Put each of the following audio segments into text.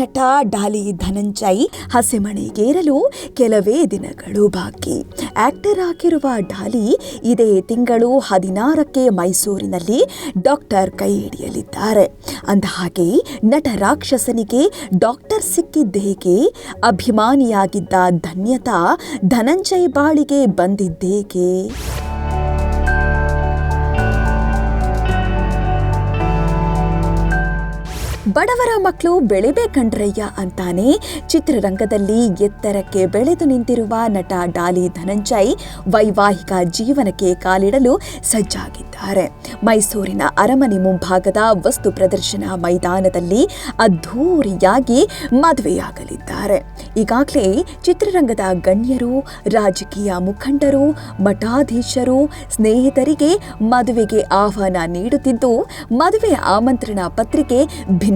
ನಟ ಡಾಲಿ ಧನಂಜಯ್ ಹಸೆಮಣೆಗೇರಲು ಕೆಲವೇ ದಿನಗಳು ಬಾಕಿ. ಆಕ್ಟರ್ ಆಗಿರುವ ಡಾಲಿ ಇದೇ ತಿಂಗಳು ಹದಿನಾರಕ್ಕೆ ಮೈಸೂರಿನಲ್ಲಿ ಡಾಕ್ಟರ್ ಕೈ ಹಿಡಿಯಲಿದ್ದಾರೆ. ಅಂದಹಾಗೆ, ನಟ ರಾಕ್ಷಸನಿಗೆ ಡಾಕ್ಟರ್ ಸಿಕ್ಕಿದ್ದೇಕೆ? ಅಭಿಮಾನಿಯಾಗಿದ್ದ ಧನ್ಯತಾ ಧನಂಜಯ್ ಬಾಳಿಗೆ ಬಂದಿದ್ದೇಕೆ? ಬಡವರ ಮಕ್ಕಳು ಬೆಳಿಬೇಕಂಡ್ರಯ್ಯ ಅಂತಾನೆ ಚಿತ್ರರಂಗದಲ್ಲಿ ಎತ್ತರಕ್ಕೆ ಬೆಳೆದು ನಿಂತಿರುವ ನಟ ಡಾಲಿ ಧನಂಜಯ್ ವೈವಾಹಿಕ ಜೀವನಕ್ಕೆ ಕಾಲಿಡಲು ಸಜ್ಜಾಗಿದ್ದಾರೆ. ಮೈಸೂರಿನ ಅರಮನೆ ಮುಂಭಾಗದ ವಸ್ತು ಪ್ರದರ್ಶನ ಮೈದಾನದಲ್ಲಿ ಅದ್ಧೂರಿಯಾಗಿ ಮದುವೆಯಾಗಲಿದ್ದಾರೆ. ಈಗಾಗಲೇ ಚಿತ್ರರಂಗದ ಗಣ್ಯರು, ರಾಜಕೀಯ ಮುಖಂಡರು, ಮಠಾಧೀಶರು, ಸ್ನೇಹಿತರಿಗೆ ಮದುವೆಗೆ ಆಹ್ವಾನ ನೀಡುತ್ತಿದ್ದು, ಮದುವೆ ಆಮಂತ್ರಣ ಪತ್ರಿಕೆ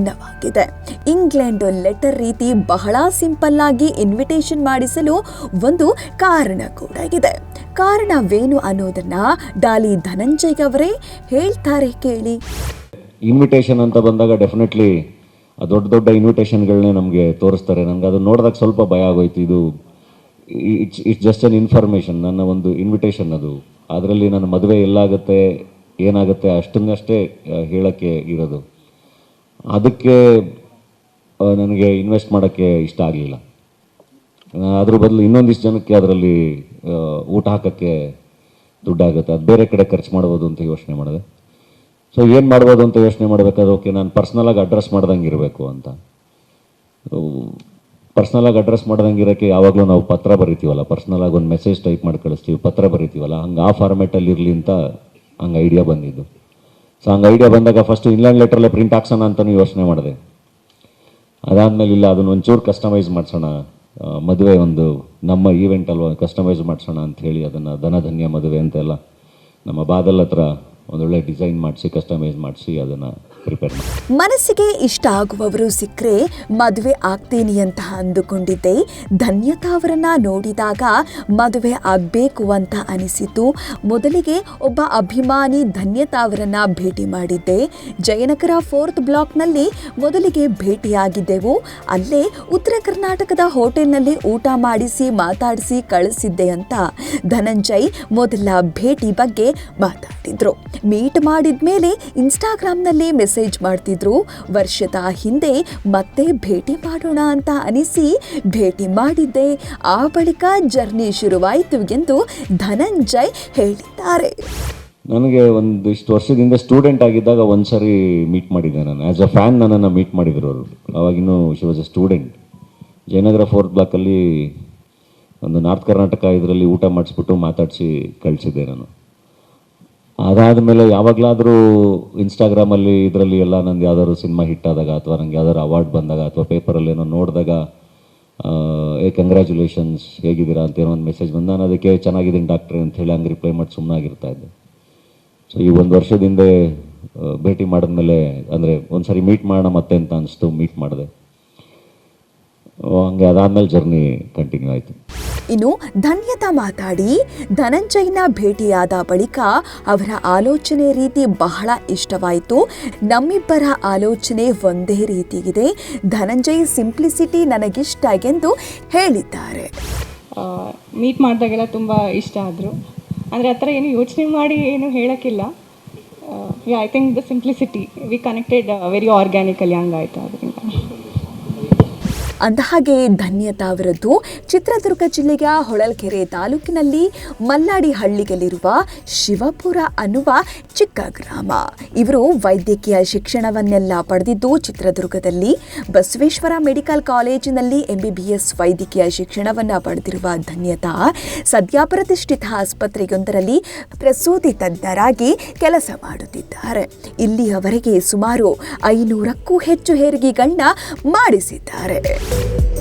ಭಿನ್ನವಾಗಿದೆ. ಇಂಗ್ಲೆಂಡ್ ಲೆಟರ್ ರೀತಿ ಬಹಳ ಸಿಂಪಲ್ ಆಗಿ ಇನ್ವಿಟೇಷನ್ ಮಾಡಿಸಲು ಒಂದು ಕಾರಣ ಕೂಡ ಇದೆ. ಕಾರಣವೇನು ಅನ್ನೋದನ್ನ ಡಾಲಿ ಧನಂಜಯ್ ಅವರೇ ಹೇಳ್ತಾರೆ ಕೇಳಿ. ಇನ್ವಿಟೇಷನ್ ಅಂತ ಬಂದಾಗ ಡೆಫಿನೆಟ್ಲಿ ದೊಡ್ಡ ದೊಡ್ಡ ಇನ್ವಿಟೇಷನ್ಗಳನ್ನೇ ನಮಗೆ ತೋರಿಸ್ತಾರೆ. ನನಗೆ ಅದನ್ನು ನೋಡಿದಾಗ ಸ್ವಲ್ಪ ಭಯ ಆಗೋಯ್ತು. ಇದು it's it's just an information ನನ್ನ ಒಂದು ಇನ್ವಿಟೇಷನ್ ಅದು. ಅದರಲ್ಲಿ ನನ್ನ ಮದುವೆ ಎಲ್ಲಾಗುತ್ತೆ, ಏನಾಗುತ್ತೆ ಅಷ್ಟನ್ನಷ್ಟೇ ಹೇಳೋಕ್ಕೆ ಇರೋದು. ಅದಕ್ಕೆ ನನಗೆ ಇನ್ವೆಸ್ಟ್ ಮಾಡೋಕ್ಕೆ ಇಷ್ಟ ಆಗಲಿಲ್ಲ. ಅದ್ರ ಬದಲು ಇನ್ನೊಂದಿಷ್ಟು ಜನಕ್ಕೆ ಅದರಲ್ಲಿ ಊಟ ಹಾಕೋಕ್ಕೆ ದುಡ್ಡಾಗುತ್ತೆ. ಅದು ಬೇರೆ ಕಡೆ ಖರ್ಚು ಮಾಡ್ಬೋದು ಅಂತ ಯೋಚನೆ ಮಾಡಿದೆ. ಸೊ ಏನು ಮಾಡ್ಬೋದು ಅಂತ ಯೋಚನೆ ಮಾಡಬೇಕಾದ್ರೆ, ಓಕೆ, ನಾನು ಪರ್ಸ್ನಲಾಗಿ ಅಡ್ರೆಸ್ ಮಾಡ್ದಂಗೆ ಇರಬೇಕು ಅಂತ. ಪರ್ಸ್ನಲಾಗಿ ಅಡ್ರೆಸ್ ಮಾಡ್ದಂಗೆ ಇರೋಕ್ಕೆ ಯಾವಾಗಲೂ ನಾವು ಪತ್ರ ಬರಿತೀವಲ್ಲ. ಪರ್ಸ್ನಲಾಗಿ ಒಂದು ಮೆಸೇಜ್ ಟೈಪ್ ಮಾಡಿ ಕಳಿಸ್ತೀವಿ. ಪತ್ರ ಬರಿತೀವಲ್ಲ. ಹಂಗೆ ಆ ಫಾರ್ಮೇಟಲ್ಲಿ ಇರಲಿ ಅಂತ ಹಂಗೆ ಐಡಿಯಾ ಬಂದಿದ್ದು. ಸೊ ಹಂಗೆ ಐಡಿಯಾ ಬಂದಾಗ ಫಸ್ಟ್ ಇನ್ಲ್ಯಾಂಡ್ ಲೆಟ್ರಲ್ಲೇ ಪ್ರಿಂಟ್ ಹಾಕ್ಸೋಣ ಅಂತಲೂ ಯೋಚನೆ ಮಾಡಿದೆ. ಅದಾದಮೇಲೆ ಇಲ್ಲ, ಅದನ್ನ ಒಂಚೂರು ಕಸ್ಟಮೈಸ್ ಮಾಡಿಸೋಣ. ಮದುವೆ ಒಂದು ನಮ್ಮ ಈವೆಂಟ್ ಅಲ್ವಾ ಕಸ್ಟಮೈಸ್ ಮಾಡಿಸೋಣ ಅಂತ ಹೇಳಿ ಅದನ್ನು ಧನಧನ್ಯ ಮದುವೆ ಅಂತೆಲ್ಲ ನಮ್ಮ ಬಾದಲ್ ಹತ್ರ ಒಂದೊಳ್ಳೆ ಡಿಸೈನ್ ಮಾಡಿಸಿ ಕಸ್ಟಮೈಸ್ ಮಾಡಿಸಿ ಅದನ್ನು ಮನಸ್ಸಿಗೆ ಇಷ್ಟ ಆಗುವವರು ಸಿಕ್ಕರೆ ಮದುವೆ ಆಗ್ತೀನಿ ಅಂತ ಅಂದುಕೊಂಡಿದ್ದೆ. ಧನ್ಯತಾ ಅವರನ್ನ ನೋಡಿದಾಗ ಮದುವೆ ಆಗಬೇಕು ಅಂತ ಅನಿಸಿತು. ಮೊದಲಿಗೆ ಒಬ್ಬ ಅಭಿಮಾನಿ ಧನ್ಯತಾ ಅವರನ್ನ ಭೇಟಿ ಮಾಡಿದ್ದೆ. ಜಯನಗರ ಫೋರ್ತ್ ಬ್ಲಾಕ್ನಲ್ಲಿ ಮೊದಲಿಗೆ ಭೇಟಿಯಾಗಿದ್ದೆವು. ಅಲ್ಲೇ ಉತ್ತರ ಕರ್ನಾಟಕದ ಹೋಟೆಲ್ನಲ್ಲಿ ಊಟ ಮಾಡಿಸಿ, ಮಾತಾಡಿಸಿ ಕಳಿಸಿದ್ದೆ ಅಂತ ಧನಂಜಯ್ ಮೊದಲ ಭೇಟಿ ಬಗ್ಗೆ ಮಾತಾಡಿದ್ರು. ಮೀಟ್ ಮಾಡಿದ್ಮೇಲೆ ಇನ್ಸ್ಟಾಗ್ರಾಮ್ನಲ್ಲಿ ಮೆಸೇಜ್ ಮಾಡ್ತಿದ್ರು. ವರ್ಷದ ಹಿಂದೆ ಮತ್ತೆ ಭೇಟಿ ಮಾಡೋಣ ಅಂತ ಅನಿಸಿ ಭೇಟಿ ಮಾಡಿದ್ದೆ. ಆ ಬಳಿಕ ಜರ್ನಿ ಶುರುವಾಯಿತು ಎಂದು ಧನಂಜಯ್ ಹೇಳಿದ್ದಾರೆ. ನನಗೆ ಒಂದು ಇಷ್ಟು ವರ್ಷದಿಂದ ಸ್ಟೂಡೆಂಟ್ ಆಗಿದ್ದಾಗ ಒಂದು ಮೀಟ್ ಮಾಡಿದ್ದೆ ನಾನು. ಆ್ಯಸ್ ಅ ಫ್ಯಾನ್ ನನ್ನನ್ನು ಮೀಟ್ ಮಾಡಿದ್ರು ಅವರು. ಅವಾಗಿನ್ನೂ she was a student Jayanagar fourth ಬ್ಲಾಕಲ್ಲಿ ಒಂದು ನಾರ್ತ್ ಕರ್ನಾಟಕ ಇದರಲ್ಲಿ ಊಟ ಮಾಡಿಸ್ಬಿಟ್ಟು ಮಾತಾಡಿಸಿ ಕಳಿಸಿದ್ದೆ ನಾನು. ಅದಾದಮೇಲೆ ಯಾವಾಗಲಾದರೂ ಇನ್ಸ್ಟಾಗ್ರಾಮಲ್ಲಿ ಇದರಲ್ಲಿ ಎಲ್ಲ ನಂದು ಯಾವ್ದಾದ್ರು ಸಿನಿಮಾ ಹಿಟ್ ಆದಾಗ ಅಥವಾ ನಂಗೆ ಯಾವ್ದಾದ್ರು ಅವಾರ್ಡ್ ಬಂದಾಗ ಅಥವಾ ಪೇಪರಲ್ಲಿ ಏನೋ ನೋಡಿದಾಗ ಏ ಕಂಗ್ರ್ಯಾಚುಲೇಷನ್ಸ್ ಹೇಗಿದ್ದೀರಾ? ಅಂತ ಏನೋ ಒಂದು ಮೆಸೇಜ್ ಬಂದು, ನಾನು ಅದಕ್ಕೆ ಚೆನ್ನಾಗಿದ್ದೀನಿ ಡಾಕ್ಟ್ರೆ ಅಂತ ಹೇಳಿ ಹಂಗೆ ರಿಪ್ಲೈ ಮಾಡಿ ಸುಮ್ಮನಾಗಿರ್ತಾ ಇದ್ದೆ. ಸೊ ಈ ಒಂದು ವರ್ಷದಿಂದೆ ಭೇಟಿ ಮಾಡಿದ್ಮೇಲೆ, ಅಂದರೆ ಒಂದು ಸರಿ ಮೀಟ್ ಮಾಡೋಣ ಮತ್ತೆ ಅಂತ ಅನಿಸ್ತು ಮೀಟ್ ಮಾಡಿದೆ. ಹಂಗೆ ಅದಾದಮೇಲೆ ಜರ್ನಿ ಕಂಟಿನ್ಯೂ ಆಯಿತು. ಇನ್ನು ಧನ್ಯತಾ ಮಾತಾಡಿ, ಧನಂಜಯನ ಭೇಟಿಯಾದ ಬಳಿಕ ಅವರ ಆಲೋಚನೆ ರೀತಿ ಬಹಳ ಇಷ್ಟವಾಯಿತು. ನಮ್ಮಿಬ್ಬರ ಆಲೋಚನೆ ಒಂದೇ ರೀತಿಗಿದೆ. ಧನಂಜಯ್ ಸಿಂಪ್ಲಿಸಿಟಿ ನನಗಿಷ್ಟ ಎಂದು ಹೇಳಿದ್ದಾರೆ. ಮೀಟ್ ಮಾಡಿದಾಗೆಲ್ಲ ತುಂಬ ಇಷ್ಟ ಆದರು. ಅಂದರೆ ಆ ಥರ ಏನು ಯೋಚನೆ ಮಾಡಿ ಏನು ಹೇಳೋಕ್ಕಿಲ್ಲ. I think the simplicity we connected very organically ಹಂಗಾಯ್ತು ಅದರಿಂದ. ಅಂದಹಾಗೆ ಧನ್ಯತಾ ಅವರದ್ದು ಚಿತ್ರದುರ್ಗ ಜಿಲ್ಲೆಯ ಹೊಳಲ್ಕೆರೆ ತಾಲೂಕಿನಲ್ಲಿ ಮಲ್ಲಾಡಿ ಹಳ್ಳಿಯಲ್ಲಿರುವ ಶಿವಪುರ ಅನ್ನುವ ಚಿಕ್ಕ ಗ್ರಾಮ. ಇವರು ವೈದ್ಯಕೀಯ ಶಿಕ್ಷಣವನ್ನೆಲ್ಲ ಪಡೆದಿದ್ದು ಚಿತ್ರದುರ್ಗದಲ್ಲಿ. ಬಸವೇಶ್ವರ ಮೆಡಿಕಲ್ ಕಾಲೇಜಿನಲ್ಲಿ ಎಂಬಿಬಿಎಸ್ ವೈದ್ಯಕೀಯ ಶಿಕ್ಷಣವನ್ನು ಪಡೆದಿರುವ ಧನ್ಯತಾ, ಸದ್ಯ ಪ್ರತಿಷ್ಠಿತ ಆಸ್ಪತ್ರೆಯೊಂದರಲ್ಲಿ ಪ್ರಸೂತಿ ತಜ್ಞರಾಗಿ ಕೆಲಸ ಮಾಡುತ್ತಿದ್ದಾರೆ. ಇಲ್ಲಿಯವರೆಗೆ ಸುಮಾರು ಐನೂರಕ್ಕೂ ಹೆಚ್ಚು ಹೆರಿಗೆಗಳನ್ನ ಮಾಡಿಸಿದ್ದಾರೆ. you